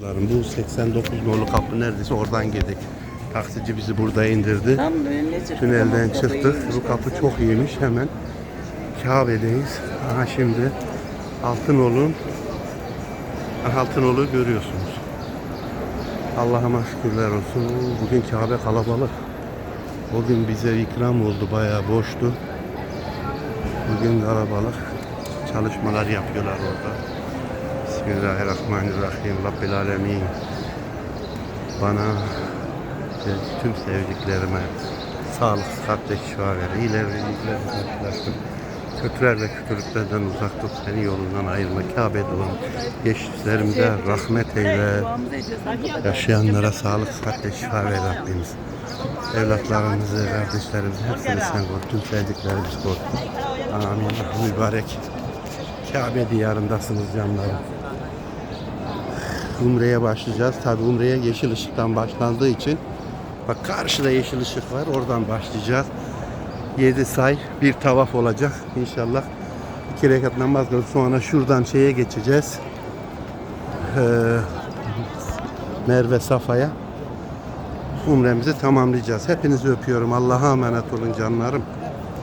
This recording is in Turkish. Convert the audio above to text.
Bu 89 nolu kapı neredeyse oradan girdik. Taksici bizi burada indirdi. Tam. Tünelden çıktık. Bu kapı çok iyiymiş. Hemen Kabe'deyiz. Aha şimdi Altınoluk'un Altınoluk'u görüyorsunuz. Allah'ıma şükürler olsun. Bugün Kabe kalabalık. O gün bize ikram oldu. Bayağı boştu. Bugün kalabalık. Çalışmalar yapıyorlar orada. Bismillahirrahmanirrahim. Rabbil Alemin. Bana ve tüm sevdiklerime sağlık, sıhhat ve şifa ver. İyiler ve iyilikler uzaklaştır. Kötüler ve kötülüklerden uzak tut. Seni yolundan ayırma. Kabe'de olan geçişlerimize rahmet eyle. Yaşayanlara sağlık, sıhhat ve şifa ver Rabbimiz. Evlatlarımızı, kardeşlerimizi hepsini sen koru. Tüm sevdiklerimizi koru. Amin. Mübarek. Kabe diyarındasınız canlarım. Umre'ye başlayacağız. Tabi Umre'ye yeşil ışıktan başlandığı için bak karşıda yeşil ışık var. Oradan başlayacağız. 7 say bir tavaf olacak inşallah. İki rekat namaz kılıp sonra şuradan şeye geçeceğiz. Ee, Merve Safa'ya umremizi tamamlayacağız. Hepinizi öpüyorum. Allah'a emanet olun canlarım.